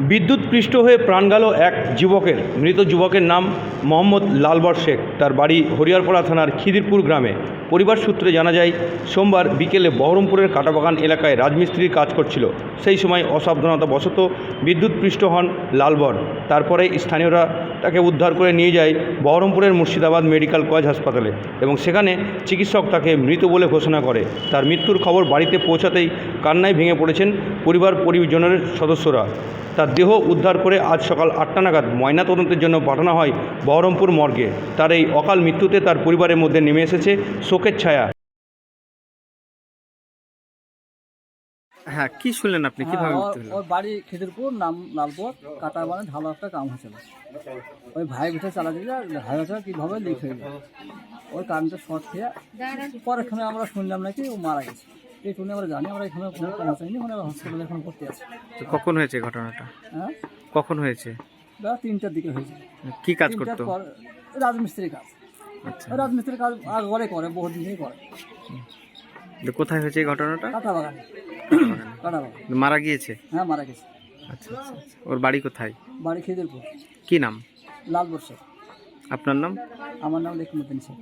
বিদ্যুৎ পৃষ্ঠ হয়ে প্রাণ গেল এক যুবকের। মৃত যুবকের নাম মোহাম্মদ লালবর শেখ। তার বাড়ি হরিয়ারপাড়া থানার খিদিরপুর গ্রামে। পরিবার সূত্রে জানা যায়, সোমবার বিকেলে বহরমপুরের কাটাবাগান এলাকায় রাজমিস্ত্রির কাজ করছিল। সেই সময় অসাবধানতাবশত বিদ্যুৎ পৃষ্ঠ হন লালবর। তারপরে স্থানীয়রা তাকে উদ্ধার করে নিয়ে যায় বহরমপুরের মুর্শিদাবাদ মেডিকেল কলেজ হাসপাতালে এবং সেখানে চিকিৎসক তাকে মৃত বলে ঘোষণা করে। তার মৃত্যুর খবর বাড়িতে পৌঁছাতেই কান্নায় ভেঙে পড়েছেন পরিবার পরিজনের সদস্যরা। তার দেহ উদ্ধার করে আজ সকাল আটটা নাগাদ ময়নাতদন্তের জন্য পাঠানো হয় বহরমপুর মর্গে। তার এই অকাল মৃত্যুতে তার পরিবারের মধ্যে নেমে এসেছে শোকের ছায়া। হ্যাঁ কি শুনলেন আপনি? কীভাবে হ্যাঁ, মৃত্যু ওর- হলো? ওর বাড়ি খেদিরপুর নাম লালপুর কাটা মানে ভালো একটা কাম হয়েছিল। ওই ভাই উঠে চালা দিলে ভাই উঠে কীভাবে লিক হয়ে গেল? ওই কারেন্টের শর্ট খেয়ে পরেক্ষণে আমরা শুনলাম নাকি ও মারা গেছে। এই আমরা জানি আমরা এখানে কোনো মানে হসপিটালে এখন ভর্তি আছে। তো কখন হয়েছে ঘটনাটা? হ্যাঁ? কখন হয়েছে? বেলা তিনটার দিকে হয়েছে। কি কাজ করতো? রাজমিস্ত্রির কাজ। আচ্ছা। রাজমিস্ত্রির কাজ আগরে করে বহু দিনই করে। তো কোথায় হয়েছে এই ঘটনাটা? কাটা বাগানে কাটা বাগান মারা গিয়েছে? হ্যাঁ মারা গেছে। আচ্ছা আচ্ছা আচ্ছা। ওর বাড়ি কোথায়? বাড়ি খেদিরপুর কি নাম? লাল বর্ষে আপনার নাম? আমার নাম লেখমুদ্দিন শেখ